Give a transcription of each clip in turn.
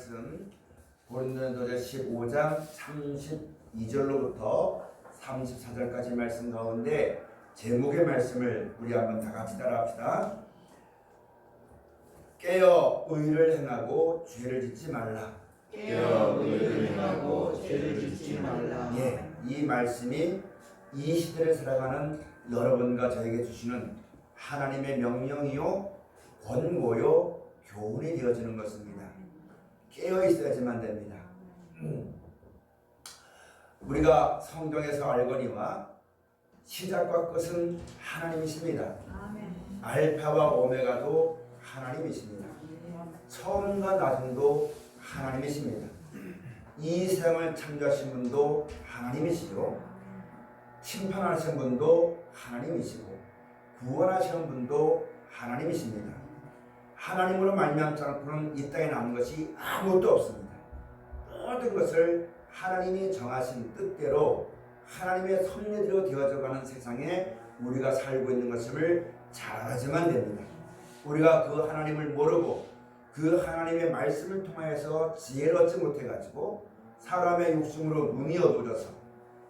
말씀 고린도전서 15장 32절로부터 34절까지 말씀 가운데 제목의 말씀을 우리 한번 다 같이 따라합시다. 깨어 의를 행하고 죄를 짓지 말라. 깨어 의를 행하고 죄를 짓지 말라. 예, 이 말씀이 이 시대를 살아가는 여러분과 저에게 주시는 하나님의 명령이요, 권고요, 교훈이 되어지는 것입니다. 깨어 있어야지만 됩니다. 음. 우리가 성경에서 알거니와 시작과 끝은 하나님이십니다. 알파와 오메가도 하나님이십니다. 처음과 나중도 하나님이십니다. 이 세상을 창조하신 분도 하나님이시고 심판하신 분도 하나님이시고 구원하시는 분도 하나님이십니다. 하나님으로 말미암지 않고는 이 땅에 남은 것이 아무것도 없습니다. 모든 것을 하나님이 정하신 뜻대로 하나님의 섭리대로 되어져가는 세상에 우리가 살고 있는 것임을 잘 알아야만 됩니다. 우리가 그 하나님을 모르고 그 하나님의 말씀을 통하여서 지혜를 얻지 못해가지고 사람의 욕심으로 눈이 어두워져서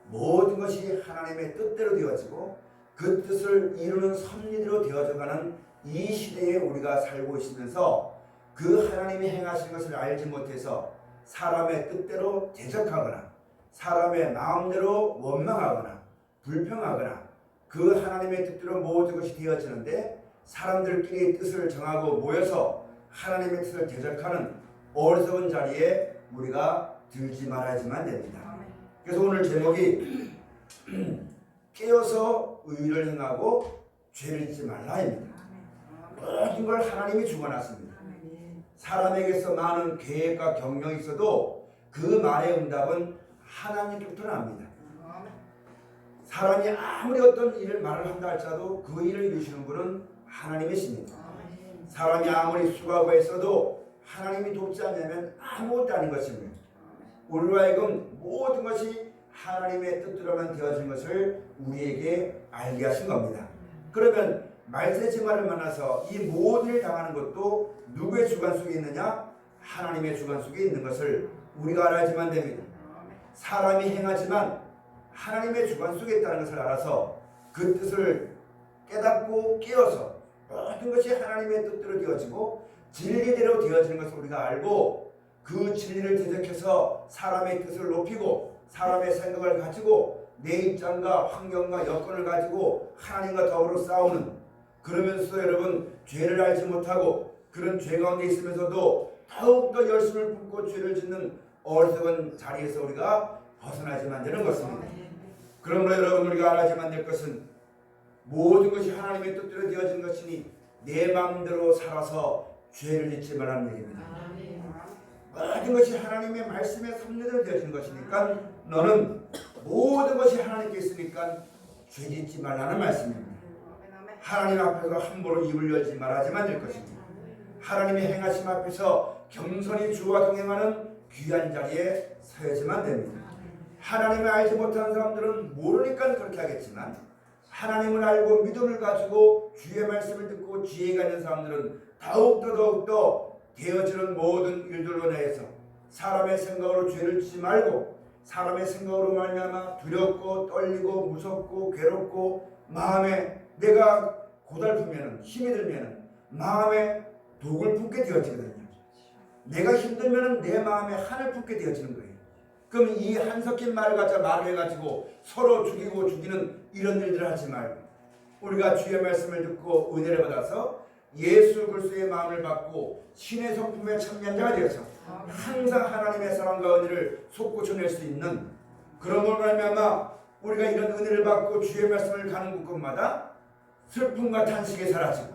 모든 것이 하나님의 뜻대로 되어지고 그 뜻을 이루는 섭리대로 되어져가는 이 시대에 우리가 살고 있으면서 그 하나님이 행하신 것을 알지 못해서 사람의 뜻대로 대적하거나 사람의 마음대로 원망하거나 불평하거나 그 하나님의 뜻대로 모든 것이 되어지는데 사람들끼리 뜻을 정하고 모여서 하나님의 뜻을 대적하는 어리석은 자리에 우리가 들지 말아야지만 됩니다. 그래서 오늘 제목이 깨어서 의를 행하고 죄를 짓지 말라입니다. 모든 걸 하나님이 주관하십니다. 사람에게서 많은 계획과 경영이 있어도 그 말의 응답은 하나님께부터 납니다. 사람이 아무리 어떤 일을 말을 한다 할지라도 그 일을 이루시는 분은 하나님이십니다. 사람이 아무리 수고하고 했어도 하나님이 돕지 않으면 아무것도 아닌 것입니다. 우리로 하여금 모든 것이 하나님의 뜻대로만 되어진 것을 우리에게 알게 하신 겁니다. 그러면 말세지마를 만나서 이 모든 일 당하는 것도 누구의 주관 속에 있느냐? 하나님의 주관 속에 있는 것을 우리가 알아야지만 됩니다. 사람이 행하지만 하나님의 주관 속에 있다는 것을 알아서 그 뜻을 깨닫고 깨어서 모든 것이 하나님의 뜻대로 되어지고 진리대로 되어지는 것을 우리가 알고 그 진리를 대적해서 사람의 뜻을 높이고 사람의 생각을 가지고 내 입장과 환경과 여건을 가지고 하나님과 더불어 싸우는 그러면서 여러분 죄를 알지 못하고 그런 죄 가운데 있으면서도 더욱더 열심을 붓고 죄를 짓는 어리석은 자리에서 우리가 벗어나지만 되는 것입니다. 그러므로 여러분 우리가 알아야만 될 것은 모든 것이 하나님의 뜻대로 되어진 것이니 내 마음대로 살아서 죄를 짓지 말라는 얘기입니다. 모든 것이 하나님의 말씀의 섭리대로 되어진 것이니까 너는 모든 것이 하나님께 있으니까 죄 짓지 말라는 말씀입니다. 하나님 앞에서 함부로 입을 열지 말아야지만 될 것입니다. 하나님의 행하심 앞에서 겸손히 주와 동행하는 귀한 자리에 서야지만 됩니다. 하나님을 알지 못하는 사람들은 모르니까 그렇게 하겠지만 하나님을 알고 믿음을 가지고 주의 말씀을 듣고 지혜가 있는 사람들은 더욱더 더욱더 되어지는 모든 일들로 내서 사람의 생각으로 죄를 짓지 말고 사람의 생각으로 말미암아 두렵고 떨리고 무섭고 괴롭고 마음에 내가 고달프면은 힘이 들면은 마음에 독을 품게 되어지거든요. 내가 힘들면은 내 마음에 한을 품게 되어지는 거예요. 그럼 이 한석긴 말을 갖다 말을 해가지고 서로 죽이고 죽이는 이런 일들을 하지 말고 우리가 주의 말씀을 듣고 은혜를 받아서 예수 그리스도의 마음을 받고 신의 성품에 참여한 자가 되어서 항상 하나님의 사랑과 은혜를 솟구쳐낼 수 있는 그런 걸로 말미암아 우리가 이런 은혜를 받고 주의 말씀을 가는 곳곳마다 슬픔과 탄식이 사라지고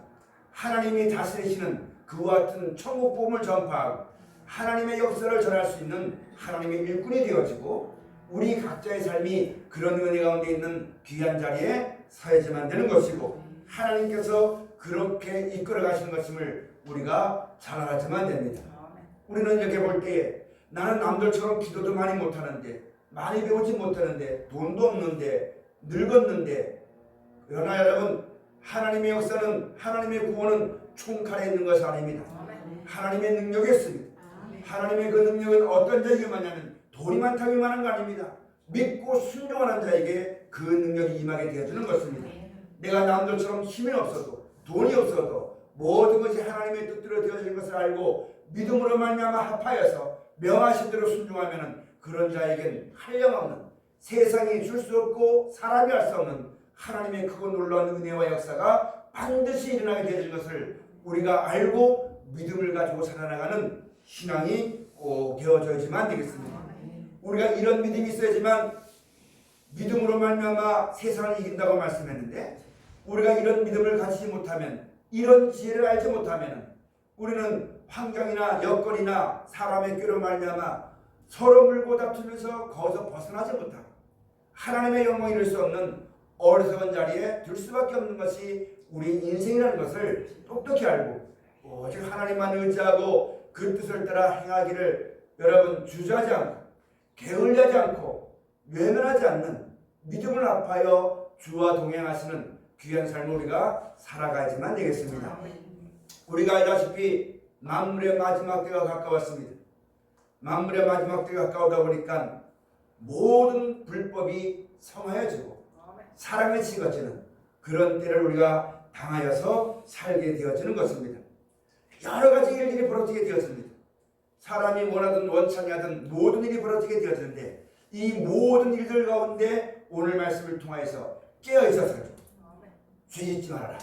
하나님이 다스리시는 그와 같은 천국 복음을 전파하고 하나님의 역사를 전할 수 있는 하나님의 일꾼이 되어지고 우리 각자의 삶이 그런 은혜 가운데 있는 귀한 자리에 서야지만 되는 것이고 하나님께서 그렇게 이끌어 가시는 것임을 우리가 잘 알아야만 됩니다. 우리는 이렇게 볼때 나는 남들처럼 기도도 많이 못하는데 많이 배우지 못하는데 돈도 없는데 늙었는데 그러나 여러분 하나님의 역사는 하나님의 구원은 총칼에 있는 것이 아닙니다. 하나님의 능력이 있습니다. 하나님의 그 능력은 어떤 자에게 만냐면 돈이 많다고 임하는 거 아닙니다. 믿고 순종하는 자에게 그 능력이 임하게 되어주는 것입니다. 내가 남들처럼 힘이 없어도 돈이 없어도 모든 것이 하나님의 뜻대로 되어지는 것을 알고 믿음으로 말미암아 합하여서 명하신 대로 순종하면은 그런 자에겐 한량없는 세상이 줄 수 없고 사람이 할 수 없는 하나님의 크고 놀라운 은혜와 역사가 반드시 일어나게 되는 것을 우리가 알고 믿음을 가지고 살아나가는 신앙이 꼭 되어져야지만 되겠습니다. 우리가 이런 믿음이 있어야지만 믿음으로 말미암아 세상을 이긴다고 말씀했는데 우리가 이런 믿음을 가지지 못하면 이런 지혜를 알지 못하면 우리는 환경이나 여건이나 사람의 꾀로 말미암아 서로 물고 다투면서 거기서 벗어나지 못하고 하나님의 영광을 이룰 수 없는 어리석은 자리에 들 수밖에 없는 것이 우리 인생이라는 것을 똑똑히 알고 오직 하나님만 의지하고 그 뜻을 따라 행하기를 여러분 주저하지 않고 게을리하지 않고 외면하지 않는 믿음을 합하여 주와 동행하시는 귀한 삶을 우리가 살아가야지만 되겠습니다. 우리가 알다시피 만물의 마지막 때가 가까웠습니다. 만물의 마지막 때가 가까우다 보니까 모든 불법이 성하여지고 사랑을 식어지는 그런 때를 우리가 당하여서 살게 되어지는 것입니다. 여러 가지 일들이 벌어지게 되었습니다. 사람이 원하든 원창이 하든 모든 일이 벌어지게 되었는데 이 모든 일들 가운데 오늘 말씀을 통하여서 깨어 있어서 죄짓지 말아라.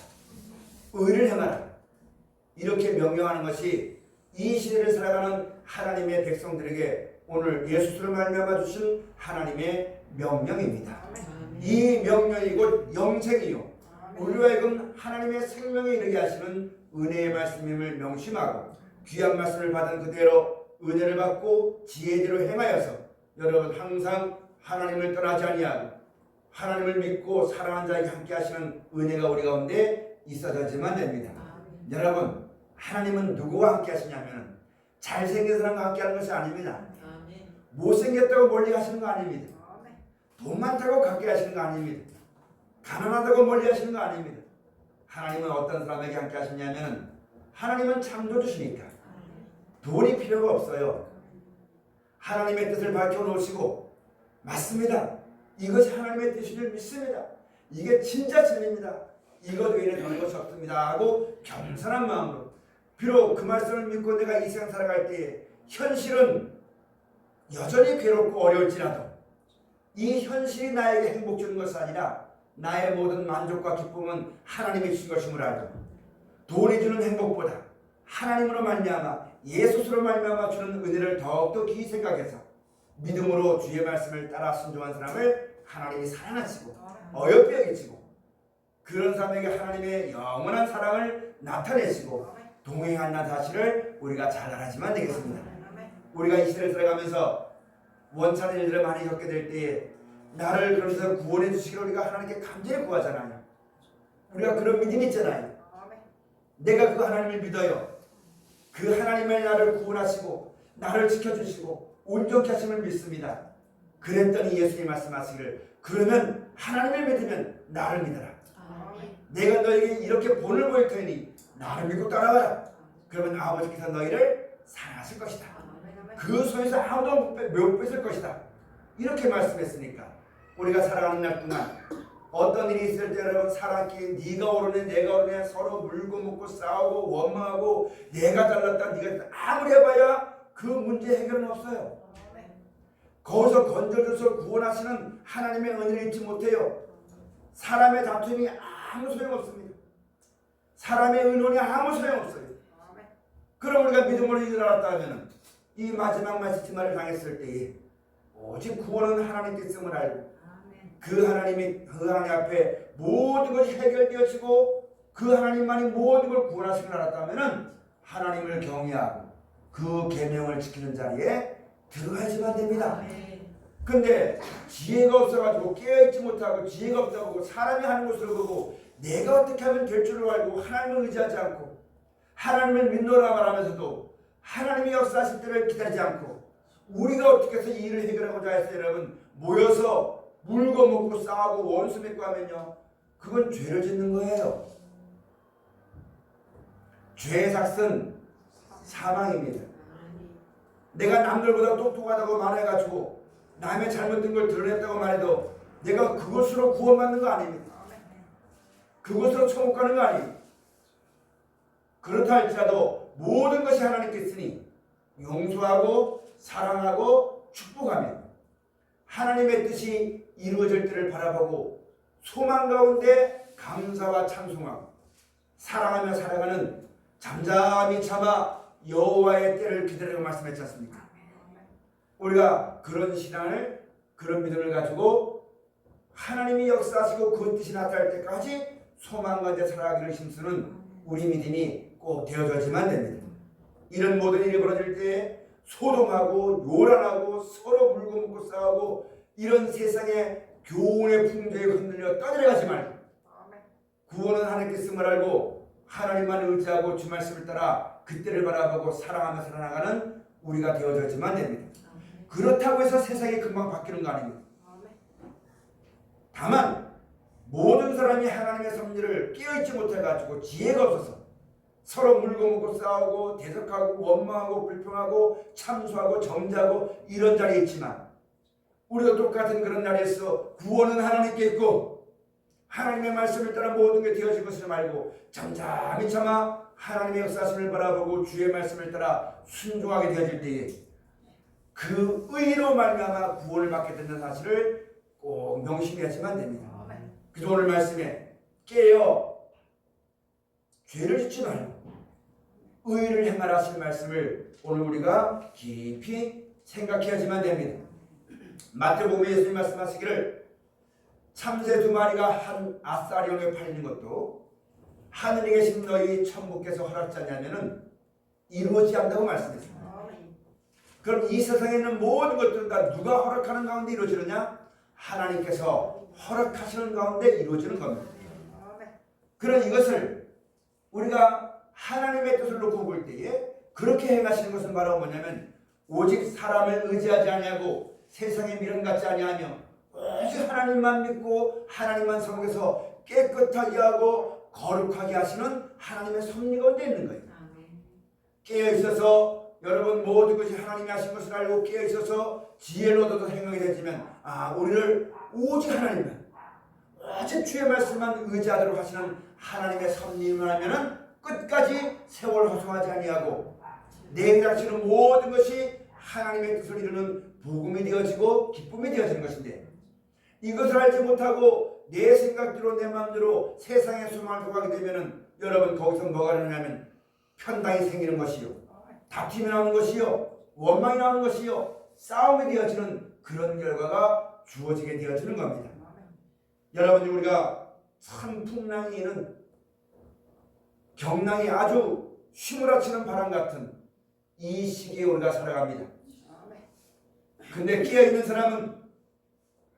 의를 행하라. 이렇게 명령하는 것이 이 시대를 살아가는 하나님의 백성들에게 오늘 예수를 말미암아 주신 하나님의 명령입니다. 이 명령이 곧 영생이요. 우리와 하여금 하나님의 생명에 이르게 하시는 은혜의 말씀임을 명심하고 귀한 말씀을 받은 그대로 은혜를 받고 지혜대로 행하여서 여러분 항상 하나님을 떠나지 아니하고 하나님을 믿고 사랑하는 자에게 함께 하시는 은혜가 우리 가운데 있어야지만 됩니다. 여러분 하나님은 누구와 함께 하시냐면 잘생긴 사람과 함께 하는 것이 아닙니다. 못생겼다고 멀리 하시는 거 아닙니다. 돈 많다고 가까이 하시는 거 아닙니다. 가난하다고 멀리 하시는 거 아닙니다. 하나님은 어떤 사람에게 함께 하시냐면 하나님은 창조주시니까 돈이 필요가 없어요. 하나님의 뜻을 밝혀 놓으시고 맞습니다. 이것이 하나님의 뜻인 줄 믿습니다. 이게 진짜 진리입니다. 이것 외에는 다른 것이 없습니다. 하고 겸손한 마음으로 비록 그 말씀을 믿고 내가 이 세상 살아갈 때 현실은 여전히 괴롭고 어려울지라도 이 현실이 나에게 행복 주는 것이 아니라 나의 모든 만족과 기쁨은 하나님이 주신 것임을 알고 돈이 주는 행복보다 하나님으로 말미암아 예수스로 말미암아 주는 은혜를 더욱더 깊이 생각해서 믿음으로 주의 말씀을 따라 순종한 사람을 하나님이 사랑하시고 어여삐 여기시고 그런 사람에게 하나님의 영원한 사랑을 나타내시고 동행한다는 사실을 우리가 잘 알아야지만 되겠습니다. 우리가 이 시대를 살아가면서 원찬의 일들을 많이 겪게 될 때에 나를 그러면서 구원해 주시기를 우리가 하나님께 간절히 구하잖아요. 우리가 그런 믿음이 있잖아요. 내가 그 하나님을 믿어요. 그 하나님의 나를 구원하시고 나를 지켜주시고 온전케 하심을 믿습니다. 그랬더니 예수님 말씀하시기를 그러면 하나님을 믿으면 나를 믿어라. 내가 너에게 이렇게 본을 보일 테니 나를 믿고 따라가라. 그러면 아버지께서 너희를 사랑하실 것이다. 그 손에서 아무도 못 뺏- 뺏을 것이다. 이렇게 말씀했으니까 우리가 살아가는 날 동안 어떤 일이 있을 때 여러분 사랑끼리 네가 오르네 내가 오르네 서로 물고 먹고 싸우고 원망하고 내가 잘났다 네가 아무리 해봐야 그 문제 해결은 없어요. 거기서 건져줘서 구원하시는 하나님의 은혜를 잊지 못해요. 사람의 다툼이 아무 소용없습니다. 사람의 의논이 아무 소용없어요. 그럼 우리가 믿음으로 일어났다 하면 이 마지막 마지막을 당했을 때에 오직 구원은 하나님께 있음을 알고 그 하나님이 그 하나님 앞에 모든 것이 해결되어지고 그 하나님만이 모든 걸 구원하시는 줄 알았다면은 하나님을 경외하고 그 계명을 지키는 자리에 들어가야지만 됩니다. 근데 지혜가 없어가지고 깨어있지 못하고 지혜가 없다고 사람이 하는 것을 보고 내가 어떻게 하면 될 줄을 알고 하나님을 의지하지 않고 하나님을 믿노라 말하면서도 하나님이 역사하실 때를 기다리지 않고 우리가 어떻게 해서 이 일을 해결하고자 해서 여러분 모여서 물고 먹고 싸우고 원수 맺고 하면요 그건 죄를 짓는 거예요 죄의 삭은 사망입니다 내가 남들보다 똑똑하다고 말해가지고 남의 잘못된 걸 드러냈다고 말해도 내가 그것으로 구원받는 거 아닙니다. 그것으로 천국 가는 거 아니에요. 그렇다 할지라도 모든 것이 하나님께 있으니 용서하고 사랑하고 축복하며 하나님의 뜻이 이루어질 때를 바라보고 소망 가운데 감사와 찬송하고 사랑하며 살아가는 잠잠히 참아 여호와의 때를 기다리고 말씀했지 않습니까? 우리가 그런 신앙을 그런 믿음을 가지고 하나님이 역사하시고 그 뜻이 나타날 때까지 소망 가운데 살아가기를 힘쓰는 우리 믿음이 꼭 되어져야지만 됩니다. 이런 모든 일이 벌어질 때 소동하고 요란하고 서로 물고 먹고 싸우고 이런 세상의 교훈의 풍조에 흔들려 떠들어가지 말고 구원은 하나님께 쓰을 알고 하나님만 의지하고 주 말씀을 따라 그때를 바라보고 사랑하며 살아나가는 우리가 되어져야지만 됩니다. 그렇다고 해서 세상이 금방 바뀌는 거 아닙니다. 다만 모든 사람이 하나님의 섭리를 깨어있지 못해가지고 지혜가 없어서 서로 물고 먹고 싸우고 대적하고 원망하고 불평하고 참수하고 정죄하고 이런 자리에 있지만 우리도 똑같은 그런 자리에서 구원은 하나님께 있고 하나님의 말씀을 따라 모든 게 되어질 것을 말고 잠잠히 참아 하나님의 역사심을 바라보고 주의 말씀을 따라 순종하게 되어질 때에 그 의로 말미암아 구원을 받게 되는 사실을 꼭 명심해야지만 됩니다. 그래서 오늘 말씀에 깨어 죄를 짓지 말고 의를 행하라 하신 말씀을 오늘 우리가 깊이 생각해야지만 됩니다. 마태복음에 예수님 말씀하시기를 참새 두 마리가 한 아사리온에 팔리는 것도 하늘에 계신 너희 천국께서 허락지 않냐면은 이루어지지 않는다고 말씀했습니다. 그럼 이 세상에 있는 모든 것들은 다 누가 허락하는 가운데 이루어지느냐? 하나님께서 허락하시는 가운데 이루어지는 겁니다. 그런 이것을 우리가 하나님의 뜻을 놓고 볼 때에 그렇게 행하시는 것은 바로 뭐냐면 오직 사람을 의지하지 아니하고 세상의 미련 갖지 아니하며 오직 하나님만 믿고 하나님만 섬겨서 깨끗하게 하고 거룩하게 하시는 하나님의 섭리 가운데 있는 거예요. 깨어 있어서 여러분 모든 것이 하나님이 하신 것을 알고 깨어 있어서 지혜를 얻어서 행하게 되지만 아 우리를 오직 하나님만 오직 주의 말씀만 의지하도록 하시는 하나님의 섭리만 하면은 끝까지 세월 허송하지 아니하고 내게 닥치는 모든 것이 하나님의 뜻을 이루는 복음이 되어지고 기쁨이 되어지는 것인데 이것을 알지 못하고 내 생각대로 내 마음대로 세상의 소망을 구하게 되면은 여러분 거기서 뭐가 일어나면 편당이 생기는 것이요. 다툼이 나오는 것이요. 원망이 나오는 것이요. 싸움이 되어지는 그런 결과가 주어지게 되어지는 겁니다. 여러분 우리가 참 풍랑이 있는 경랑이 아주 휘몰아치는 바람 같은 이 시기에 우리가 살아갑니다. 근데 깨어 있는 사람은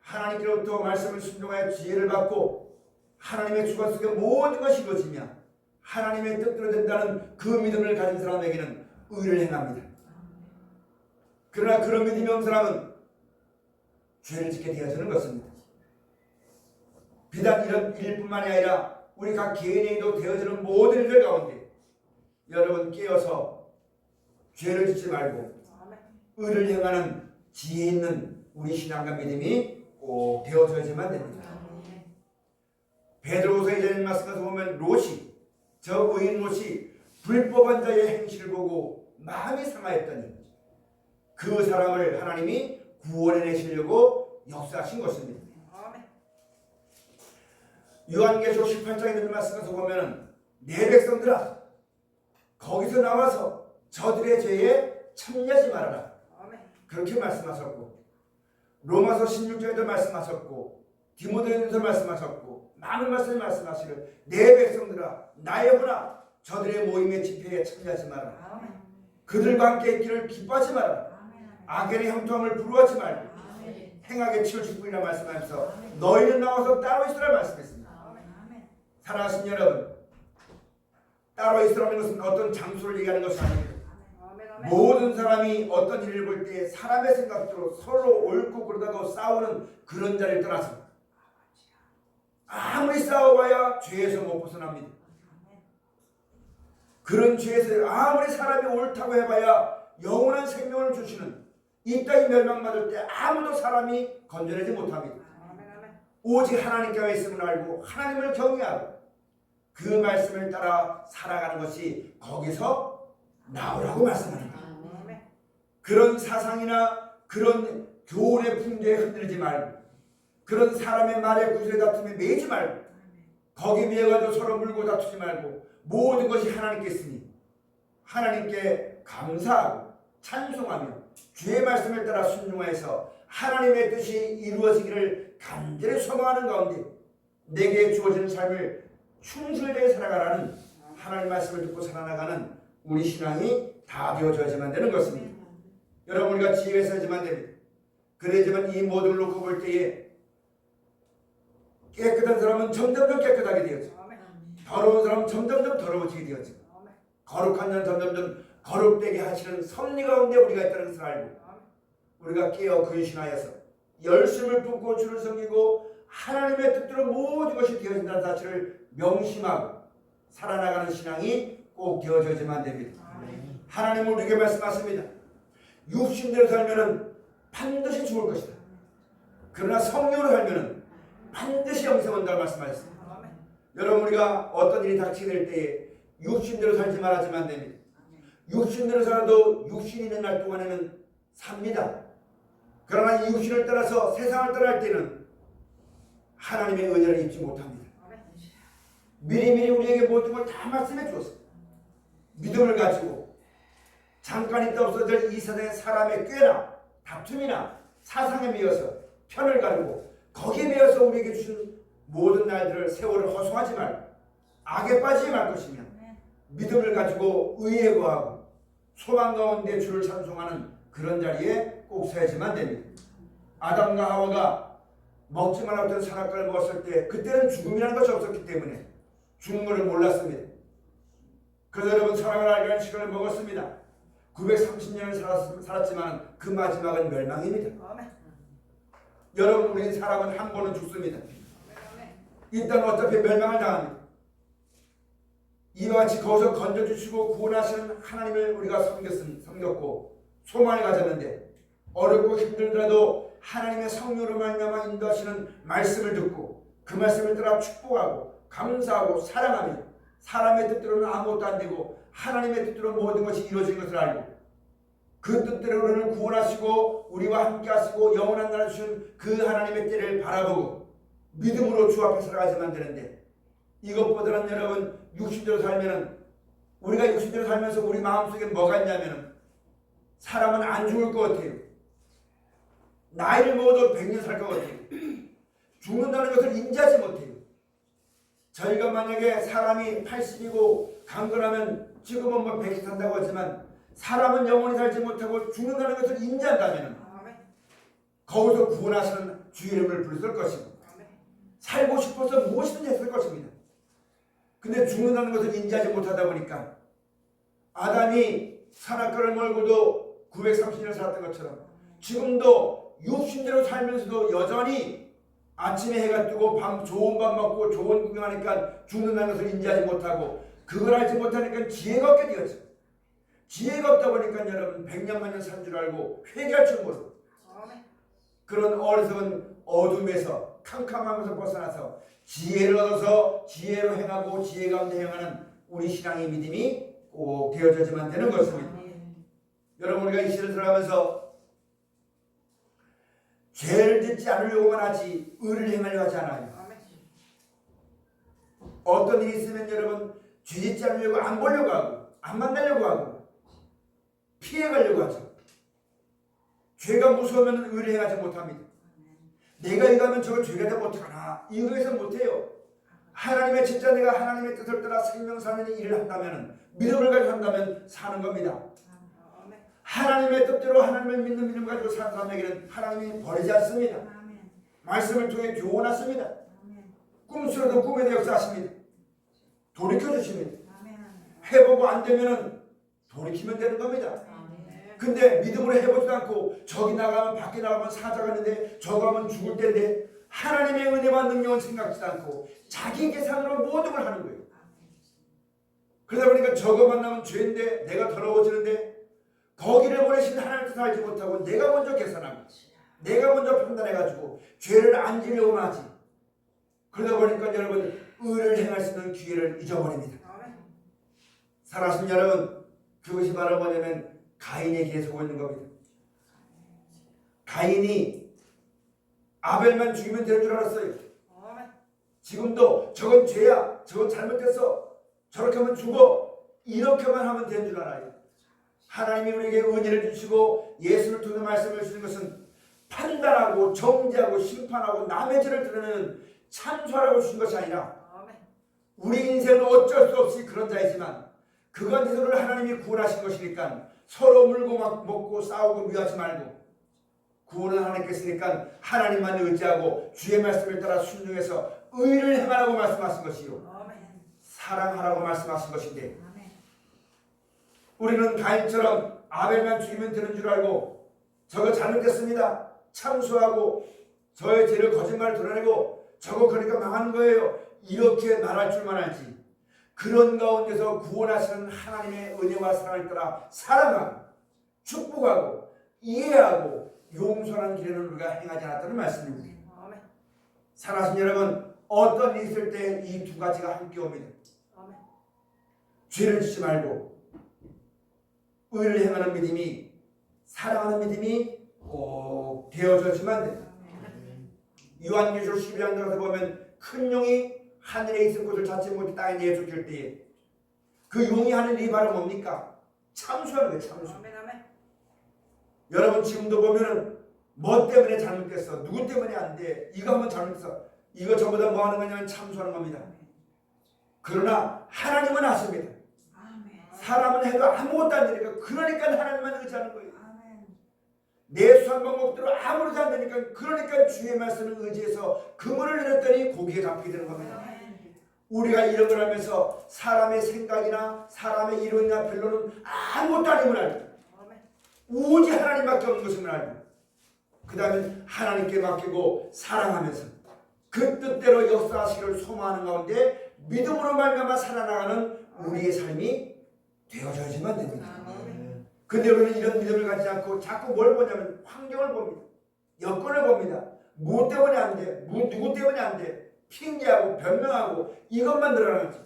하나님께로부터 말씀을 순종하여 지혜를 받고 하나님의 주관 속에 모든 것이 이루어지며 하나님의 뜻대로 된다는 그 믿음을 가진 사람에게는 의를 행합니다. 그러나 그런 믿음이 없는 사람은 죄를 짓게 되어지는 것입니다. 비단 이런 일뿐만이 아니라 우리 각 개인에게도 되어지는 모든 일들 가운데 여러분 깨어서 죄를 짓지 말고 의를 행하는 지혜 있는 우리 신앙과 믿음이 꼭 되어져야지만 됩니다. 베드로후서 2장 말씀에서 보면 롯이 저 의인 롯이 불법한 자의 행실을 보고 마음이 상하였더니 그 사람을 하나님이 구원해 내시려고 역사하신 것입니다. 요한계시록 18장에 있는 말씀에서 보면은 내 백성들아 거기서 나와서 저들의 죄에 참여하지 말아라. 그렇게 말씀하셨고 로마서 16장에도 말씀하셨고 디모데전서 말씀하셨고 많은 말씀을 말씀하시를 내 백성들아 나의 혼아 저들의 모임의 집회에 참여하지 말아라. 그들과 함께 있기를 기뻐하지 말아라. 악인의 형통함을 부러워하지 말고 행하게 치워 죽으리라 말씀하면서 너희는 나와서 따로 있으라 말씀했습니다. 사랑하신 여러분 따로 있으라는 것은 어떤 장소를 얘기하는 것이 아닙니다. 모든 사람이 어떤 일을 볼 때 사람의 생각대로 서로 옳고 그러다가 싸우는 그런 자리를 떠나서 아무리 싸워봐야 죄에서 못 벗어납니다. 그런 죄에서 아무리 사람이 옳다고 해봐야 영원한 생명을 주시는 이 땅이 멸망받을 때 아무도 사람이 건져내지 못합니다. 오직 하나님께 있음을 알고 하나님을 경외하고 그 말씀을 따라 살아가는 것이 거기서 나오라고 말씀하는 거예요. 그런 사상이나 그런 교훈의 풍조에 흔들리지 말고 그런 사람의 말에 구슬에 다툼에 매이지 말고 거기 매여 가지고 서로 물고 다투지 말고 모든 것이 하나님께 있으니 하나님께 감사하고 찬송하며 주의 말씀을 따라 순종하여서 하나님의 뜻이 이루어지기를 간절히 소망하는 가운데 내게 주어지는 삶을 충실히 살아가라는 하나님 말씀을 듣고 살아나가는 우리 신앙이 다 되어져야지만 되는 것입니다. 여러분 우리가 지혜가 있어야지만 됩니다. 그래야지만 이 모든 걸 놓고 볼 때에 깨끗한 사람은 점점점 깨끗하게 되어져. 더러운 사람은 점점점 더러워지게 되어져. 거룩한 자는 점점 점 거룩되게 하시는 섭리 가운데 우리가 있다는 것을 알고 우리가 깨어 근신하여서 열심을 품고 주를 섬기고 하나님의 뜻대로 모든 것이 되어진다는 사실을 명심하고 살아나가는 신앙이 꼭 되어져야지만 됩니다. 하나님은 우리에게 말씀하십니다. 육신대로 살면은 반드시 죽을 것이다. 그러나 성령으로 살면은 반드시 영생 온다고 말씀하셨습니다. 여러분 우리가 어떤 일이 닥치게 될 때에 육신대로 살지 말아야지만 됩니다. 육신대로 살아도 육신이 있는 날 동안에는 삽니다. 그러나 이 육신을 따라서 세상을 떠날 때는 하나님의 은혜를 입지 못합니다. 미리미리 우리에게 모든 걸 다 말씀해 주었습니다. 믿음을 가지고 잠깐 있다 없어질 이 세상의 사람의 꾀나 다툼이나 사상에 미어서 편을 가르고 거기에 미어서 우리에게 주신 모든 날들을 세월을 허송하지 말고 악에 빠지지 말 것이며 믿음을 가지고 의에 거하고 소망 가운데 주를 찬송하는 그런 자리에 꼭 서야지만 됩니다. 아담과 하와가 먹지 말라고 했던 선악과를 먹었을 때 그때는 죽음이라는 것이 없었기 때문에 죽는 것을 몰랐습니다. 그래서 여러분 사랑을 알게 하는 시간을 먹었습니다. 930년을 살았, 살았지만 그 마지막은 멸망입니다. 여러분 우리 사람은 한 번은 죽습니다. 일단 어차피 멸망을 당합니다. 이와 같이 거기서 건져주시고 구원하시는 하나님을 우리가 섬겼, 섬겼고 소망을 가졌는데 어렵고 힘들더라도 하나님의 성령으로 말미암아 인도하시는 말씀을 듣고 그 말씀을 따라 축복하고 감사하고 사랑하며 사람의 뜻대로는 아무것도 안 되고 하나님의 뜻대로 모든 것이 이루어진 것을 알고 그 뜻대로 우리를 구원하시고 우리와 함께 하시고 영원한 나라 주신 그 하나님의 때를 바라보고 믿음으로 주 앞에 살아가야만 되는데 이것보다는 여러분 육신대로 살면은 우리가 육신대로 살면서 우리 마음속에 뭐가 있냐면은 사람은 안 죽을 것 같아요. 나이를 먹어도 100년 살 것 같아요. 죽는다는 것을 인지하지 못해요. 저희가 만약에 사람이 80이고 강건하면 지금은 뭐 100이 산다고 하지만 사람은 영원히 살지 못하고 죽는다는 것을 인지한다면 거기서 구원하시는 주 이름을 부르실 것이고 살고 싶어서 무엇이든지 했을 것입니다. 근데 죽는다는 것을 인지하지 못하다 보니까 아담이 산악과를 멀고도 930년을 살았던 것처럼 지금도 육신대로 살면서도 여전히 아침에 해가 뜨고 밤 좋은 밥 먹고 좋은 구경하니까 죽는다는 것을 인지하지 못하고 그걸 알지 못하니까 지혜가 없게 되었죠. 지혜가 없다 보니까 여러분 백년만년 산 줄 알고 회개할 줄 모르고 그런 어리석은 어둠에서 것을 벗어나서 지혜를 얻어서 지혜로 행하고 지혜 가운데 행하는 우리 신앙의 믿음이 꼭 되어져야만 되는 것입니다. 여러분 우리가 이 시를 들어가면서 죄를 짓지 않으려고만 하지 의를 행하려 하지 않아요. 어떤 일이 있으면 여러분 죄 짓지 않으려고 안 보려고 하고 안 만나려고 하고 피해가려고 하죠. 죄가 무서우면 의를 행하지 못합니다. 내가 이거 하면 저거 죄가 되면 어떡하나 이거에서 못해요. 하나님의 진짜 내가 하나님의 뜻을 따라 생명 사는 일을 한다면 믿음을 가지고 한다면 사는 겁니다. 하나님의 뜻대로 하나님을 믿는 믿음 가지고 사는 사람에게는 하나님이 버리지 않습니다. 말씀을 통해 교훈하십니다. 꿈수로도 꿈에 대해 역사하십니다. 돌이켜 주십니다. 해보고 안 되면은 돌이키면 되는 겁니다. 근데 믿음으로 해보지도 않고 저기 나가면 밖에 나가면 사자가 있는데 저거 하면 죽을 텐데 하나님의 은혜와 능력은 생각지도 않고 자기 계산으로 모든 걸 하는 거예요. 그러다 보니까 저거 만나면 죄인데 내가 더러워지는데 거기를 보내신 하나님 뜻 알지 못하고 내가 먼저 계산하고 내가 먼저 판단해가지고 죄를 안 지려고 하지. 그러다 보니까 여러분 의를 행할 수 있는 기회를 잊어버립니다. 살아신 여러분 그것이 바로 뭐냐면 길에 서고 있는 겁니다. 가인이 아벨만 죽이면 되는 줄 알았어요. 지금도 저건 죄야 저건 잘못됐어. 저렇게 하면 죽어. 이렇게만 하면 되는 줄 알아요 하나님이 우리에게 은혜를 주시고 예수를 통해 말씀을 주시는 것은 판단하고 정죄하고 심판하고 남의 죄를 드러내는 참소하라고 주신 것이 아니라 우리 인생은 어쩔 수 없이 그런 자이지만 그것들을 하나님이 구원하신 것이니까 서로 물고 막 먹고 싸우고 미워하지 말고 구원은 하나님께 있으니까 하나님만 의지하고 주의 말씀을 따라 순종해서 의를 행하라고 말씀하신 것이요. 사랑하라고 말씀하신 것인데 우리는 가인처럼 아벨만 죽이면 되는 줄 알고 저거 잘못됐습니다. 참수하고 저의 죄를 거짓말 드러내고 저거 그러니까 망하는 거예요. 이렇게 말할 줄만 알지. 그런 가운데서 구원하시는 하나님의 은혜와 사랑을 따라 사랑하고 축복하고 이해하고 용서하는 길에는 우리가 행하지 않았다는 말씀입니다. 사랑하신 여러분 어떤 일이 있을 때 이 두 가지가 함께 옵니다. 죄를 짓지 말고 의를 행하는 믿음이 사랑하는 믿음이 꼭 되어져야지만 됩니다. 요한계시록 12장 들어서 보면 큰 용이 하늘에 있을 것을 찾지 못해 땅에 내쫓길 때에 그 용이 하는 일이 바로 뭡니까? 참수하는 거예요 참수. 여러분 지금도 보면은 뭐 때문에 잘못됐어? 누구 때문에 안 돼? 이거 하면 잘못했어. 이거 전부 다뭐 하는 거냐면 참수하는 겁니다. 그러나 하나님은 아십니다 사람은 해도 아무것도 안 되니까 그러니까 하나님만 의지하는 거예요. 내 수한 방법대로 아무렇지 안 되니까 그러니까 주의 말씀을 의지해서 그물을 내렸더니 고기에 잡히게 되는 겁니다. 우리가 이런 걸 하면서 사람의 생각이나 사람의 이론이나 별로는 아무것도 아님을 알고 오직 하나님밖에 없는 것임을 알고 그 다음에 하나님께 맡기고 사랑하면서 그 뜻대로 역사하시기를 소망하는 가운데 믿음으로 말미암아 살아나가는 우리의 삶이 되어져야지만 됩니다. 근데 우리는 이런 믿음을 갖지 않고 자꾸 뭘 보냐면 환경을 봅니다. 여건을 봅니다. 뭐 때문에 안 돼? 뭐, 누구 때문에 안 돼? 핑계하고 변명하고 이것만 늘어나지.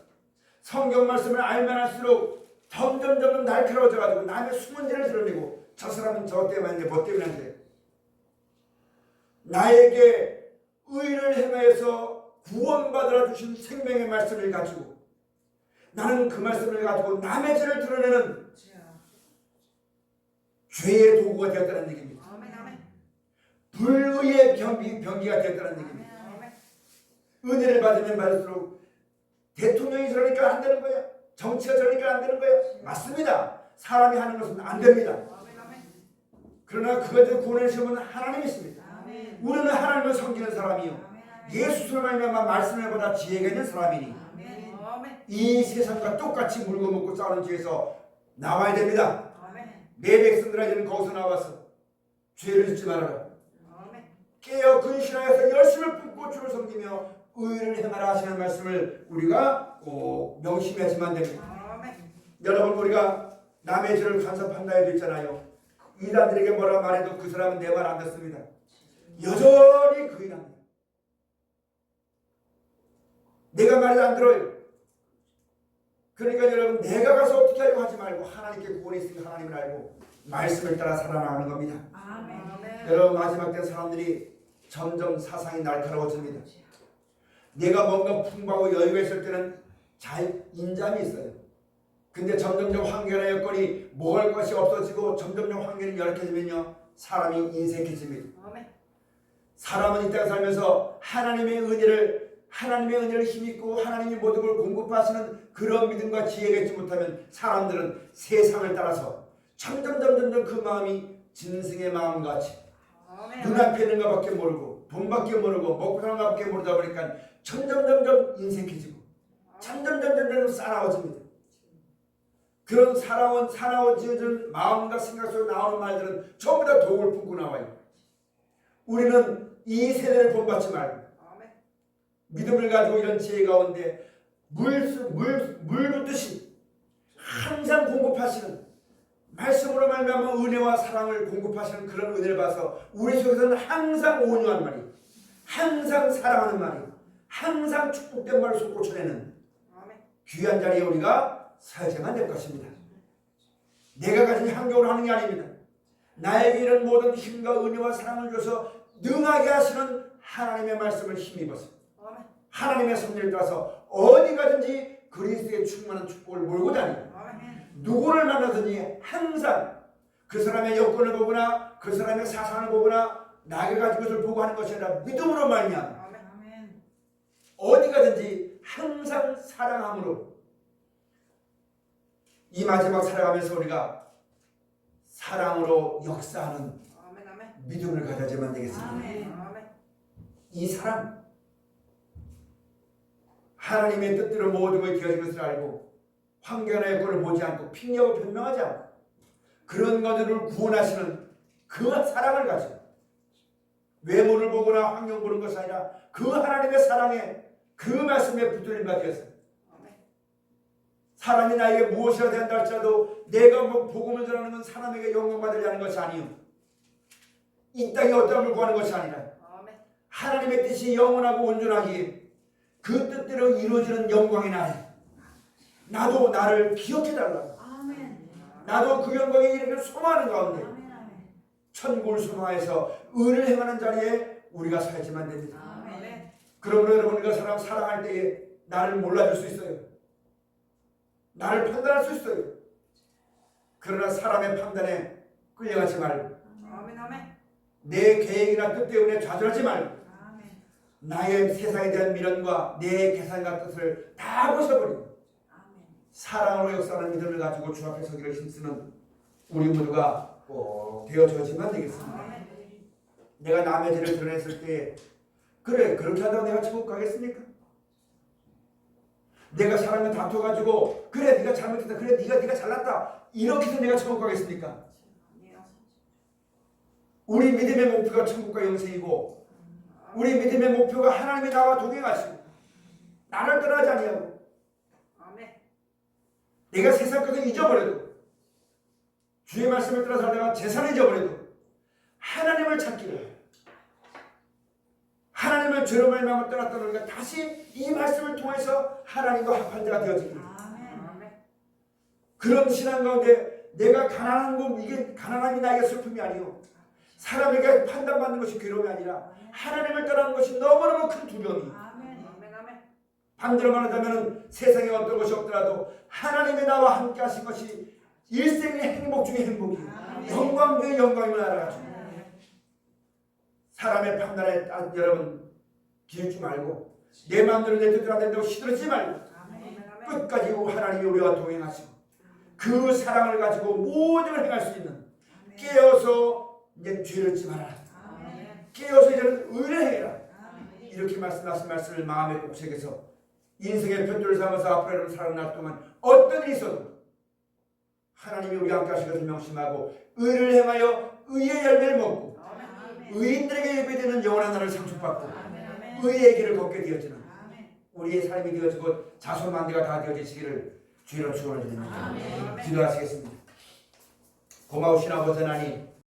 성경 말씀을 알면 할수록 점점 점점 날카로워져 가지고 남의 숨은 죄를 드러내고 저 사람은 저 때문에 안 돼, 뭐 때문에 안 돼. 나에게 의를 행하여서 구원받으라 주신 생명의 말씀을 가지고 나는 그 말씀을 가지고 남의 죄를 드러내는 죄의 도구가 되었다는 얘기입니다. 불의의 병기, 병기가 되었다는 얘기입니다. 은혜를 받으면 받을수록 대통령이 저러니까 안 되는 거야. 정치가 저러니까 안 되는 거야. 맞습니다. 사람이 하는 것은 안 됩니다. 그러나 그것을 구원해 주시면 하나님이십니다. 우리는 하나님을 섬기는 사람이요. 예수를 말미암아 말씀을 보다 지혜가 있는 사람이니 이 세상과 똑같이 물고 먹고 싸우는 죄에서 나와야 됩니다. 내 백성들에게는 거기서 나와서 죄를 짓지 말아라. 깨어 근신하여서 열심을 품고 주를 섬기며 의를 행하라 하시는 말씀을 우리가 꼭 명심해야지만 됩니다. 여러분 우리가 남의 죄를 간섭한다 해도 있잖아요. 이단들에게 뭐라 말해도 그 사람은 내 말 안 듣습니다. 여전히 그 일합니다. 내가 말이 안 들어요. 그러니까 여러분 내가 가서 어떻게 하려고 하지 말고 하나님께 구원이 있으니까 하나님을 알고 말씀을 따라 살아나가는 겁니다. 여러분 마지막 때 사람들이 점점 사상이 날카로워집니다. 내가 뭔가 풍부하고 여유가 있을 때는 잘 인잠이 있어요. 근데 점점점 환경의 여건이 먹을 것이 없어지고 점점점 환경이 열악해지면요 사람이 인색해집니다. 사람은 이 땅에 살면서 하나님의 은혜를 하나님의 은혜를 힘입고 하나님이 모든 걸 공급하시는 그런 믿음과 지혜가 있지 못하면 사람들은 세상을 따라서 점점 점점 그 마음이 짐승의 마음같이 눈앞에 있는 것밖에 모르고 돈밖에 모르고 먹고 사는 것밖에 모르다 보니까 점점 점점 인색해지고 점점 점점 점점 싸나워집니다. 그런 살아온 사나워지는 마음과 생각 속에 나오는 말들은 전부 다 독을 품고 나와요. 우리는 이 세대를 본받지 말고 믿음을 가지고 이런 지혜 가운데 물, 물, 물 붓듯이 항상 공급하시는 말씀으로 말미암아 은혜와 사랑을 공급하시는 그런 은혜를 봐서 우리 속에서는 항상 온유한 말이, 항상 사랑하는 말이, 항상 축복된 말을 솟구쳐내는 귀한 자리에 우리가 살자만 될 것입니다. 내가 가진 환경으로 하는 게 아닙니다. 나에게 이런 모든 힘과 은혜와 사랑을 줘서 능하게 하시는 하나님의 말씀을 힘입어서 하나님의 섭리를 따라서 어디 가든지 그리스도의 충만한 축복을 몰고 다니고 누구를 만나든지 항상 그 사람의 여건을 보거나 그 사람의 사상을 보거나 나게 가진 것을 보고 하는 것이 아니라 믿음으로 말미암아 어디 가든지 항상 사랑함으로 이 마지막 살아가면서 우리가 사랑으로 역사하는 믿음을 가져야만 되겠습니다. 이 사랑 하나님의 뜻대로 모든 것이 되어진 것을 알고 환경의 여건을 보지 않고 핑력을 변명하지 않고 그런 것들을 구원하시는 그 사랑을 가지고 외모를 보거나 환경 보는 것이 아니라 그 하나님의 사랑에 그 말씀에 붙들림받 되어서 사람이 나에게 무엇이라 된다 할지라도 내가 뭐 복음을 전하는 건 사람에게 영광 받으려는 것이 아니요. 이 땅에 어떠함을 구하는 것이 아니라 하나님의 뜻이 영원하고 온전하기에 그 뜻대로 이루어지는 영광이 나에 나도 나를 기억해 달라고 나도 그 영광에 이르기를 소망하는 가운데 천국을 소망해서 의를 행하는 자리에 우리가 살지만 됩니다. 그러므로 여러분 우리가 사람 사랑할 때에 나를 몰라줄 수 있어요. 나를 판단할 수 있어요. 그러나 사람의 판단에 끌려가지 말고 내 계획이나 뜻 때문에 좌절하지 말고 나의 세상에 대한 미련과 내 계산과 뜻을 다 벗어버리고 사랑으로 역사하는 믿음을 가지고 주 앞에 서기를 힘쓰는 우리 모두가 꼭 되어져지만 되겠습니다. 내가 남의 죄를 드러냈을 때 그래 그렇게 하다가 내가 천국 가겠습니까? 내가 사람과 다퉈가지고 그래 네가 잘못했다 그래 네가 네가 잘났다 이렇게 해서 내가 천국 가겠습니까? 우리 믿음의 목표가 천국과 영생이고 우리 믿음의 목표가 하나님의 나와 동행하시고 나를 떠나지 아니하고. 내가 세상 것을 잊어버려도 주의 말씀을 따라 살다가 재산을 잊어버려도 하나님을 찾기를 하나님을 죄로 말미암아 떠났던 우리가 다시 이 말씀을 통해서 하나님과 합한 자가 되어지기를. 그런 신앙 가운데 내가 가난한 건 이게 가난함이 나에게 슬픔이 아니요 사람에게 판단받는 것이 괴로움이 아니라 하나님을 떠나는 것이 너무너무 큰 두려움이. 반대로 말하자면 세상에 어떤 것이 없더라도 하나님의 나와 함께 하신 것이 일생의 행복 중의 행복이에요. 영광 중의 영광임을 알아가지고 사람의 판단에 따 여러분 기울지 말고 내 마음대로 내 뜻대로 안 된다고 시들지 말고 끝까지 하나님이 우리와 동행하시고 그 사랑을 가지고 모든 걸 행할 수 있는 깨어서 이제 죄를 짓지 말아라. 깨어서 이제는 의를 행해라. 이렇게 말씀하신 말씀을 마음에 꼭 새겨서 인생의 편도를 삼아서 앞으로 살아날 동안 어떤 일이 있어도 하나님이 우리와 함께 하신 것을 명심하고 의를 행하여 의의 열매를 먹고 의인들에게 예배되는 영원한 나라를 상속받고 의의 길을 걷게 되어지는 우리의 삶이 되어지고 자손 만대가 다 되어지시기를 주의로 축원을 드립니다. 기도하시겠습니다. 고마우신 아버지 하나님